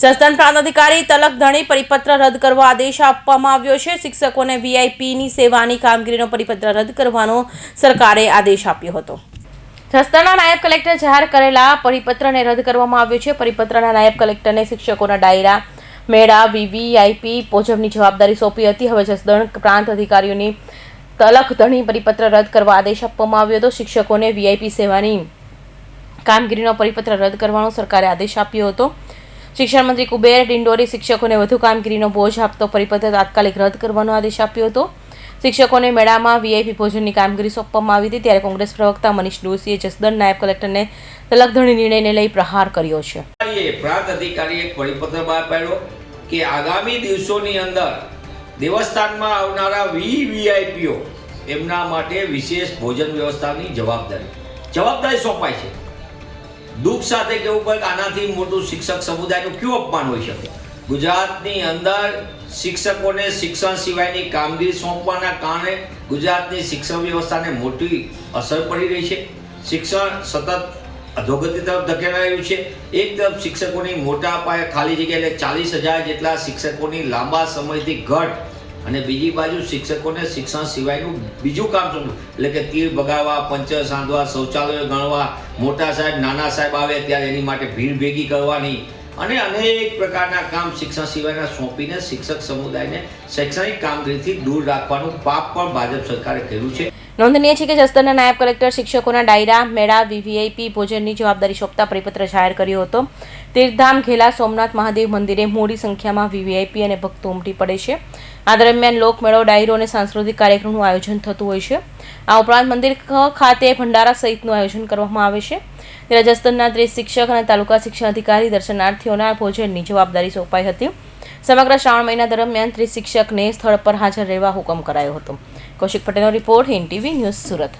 જસદણ પ્રાંત અધિકારી તલક ધણી પરિપત્ર રદ કરવા આદેશ આપવામાં આવ્યો છે. શિક્ષકોને વીઆઈપીની સેવાની કામગીરીનો પરિપત્ર રદ કરવાનો સરકારે આદેશ આપ્યો હતો. જસદણના નાયબ કલેક્ટર જાહેર કરેલા પરિપત્રને રદ કરવામાં આવ્યો છે. પરિપત્રના નાયબ કલેક્ટરને શિક્ષકોના ડાયરા, મેળા, વીવીઆઈપી પોજવની જવાબદારી સોંપી હતી. હવે જસદણ પ્રાંત અધિકારીઓની તલક ધણી પરિપત્ર રદ કરવા આદેશ આપવામાં આવ્યો હતો. શિક્ષકોને વીઆઈપી સેવાની કામગીરીનો પરિપત્ર રદ કરવાનો સરકારે આદેશ આપ્યો હતો. શિક્ષણ મંત્રી કુબેર ડિંડોરે શિક્ષકોને વધુ કામગીરીનો બોજ આપતો પરિપત્ર તાત્કાલિક રદ કરવાનો આદેશ આપ્યો હતો. શિક્ષકોને મેળામાં વીઆઈપી ભોજનની કામગીરી સોંપવામાં આવી હતી ત્યારે કોંગ્રેસ પ્રવક્તા મનીષ દોશીએ જસદણ નાયબ કલેક્ટરને તલકધણી નિર્ણયને લઈ પ્રહાર કર્યો છે. પ્રાંત અધિકારીએ પરિપત્ર બહાર પાડ્યો કે આગામી દિવસોની અંદર દેવસ્થાનમાં આવનારા વી વીઆઈપીઓ એમના માટે વિશેષ ભોજન વ્યવસ્થાની જવાબદારી. જવાબદારી સોંપાય છે. દુઃખ સાથે કેવું પડે કે આનાથી મોટું શિક્ષક સમુદાયનું કયું અપમાન હોઈ શકે? ગુજરાતની અંદર શિક્ષકોને શિક્ષણ સિવાયની કામગીરી સોંપવાના કારણે ગુજરાતની શિક્ષણ વ્યવસ્થાને મોટી અસર પડી રહી છે. શિક્ષણ સતત અધોગતિ તરફ ધકેલાયું છે. એક તરફ શિક્ષકોની મોટા પાયે ખાલી જગ્યા એટલે ચાલીસ હજાર જેટલા શિક્ષકોની લાંબા સમયથી ઘટ અને બીજી બાજુ શિક્ષકોને શિક્ષણ સિવાયનું બીજું કામ શું એટલે કે તીર બગાડવા પંચર સાંધવા, શૌચાલયો ગણવા, મોટા સાહેબ, નાના સાહેબ આવે ત્યારે એની માટે ભીડ ભેગી કરવાની અને અનેક પ્રકારના કામ શિક્ષણ સિવાયના સોંપીને શિક્ષક સમુદાયને શૈક્ષણિક કામગીરીથી દૂર રાખવાનું પાપ પણ ભાજપ સરકારે કર્યું છે. નોંધનીય છે કે જસદણના નાયબ કલેક્ટર શિક્ષકોના ડાયરા, મેળા, વીવીઆઈપી, ભોજનની જવાબદારી સોંપતા પરિપત્ર જાહેર કર્યો હતો. તીર્થધામ, ઘેલા, સોમનાથ મહાદેવ મંદિરે મોડી સંખ્યામાં વીવીઆઈપી અને ભક્તો ઉમટી પડે છે. આ દરમિયાન લોકમેળો, ડાયરો અને સાંસ્કૃતિક કાર્યક્રમનું આયોજન થતું હોય છે. આ ઉપરાંત મંદિર ખાતે ભંડારા સહિતનું આયોજન કરવામાં આવે છે. ત્યારે જસદણના ત્રીસ શિક્ષક અને તાલુકા શિક્ષણ અધિકારી દર્શનાર્થીઓના ભોજનની જવાબદારી સોંપાઈ હતી. સમગ્ર શ્રાવણ મહિના દરમિયાન ત્રિશિક્ષકને સ્થળ પર હાજર રહેવા હુકમ કરાયો હતો. કૌશિક પટેલનો report Hind TV news Surat.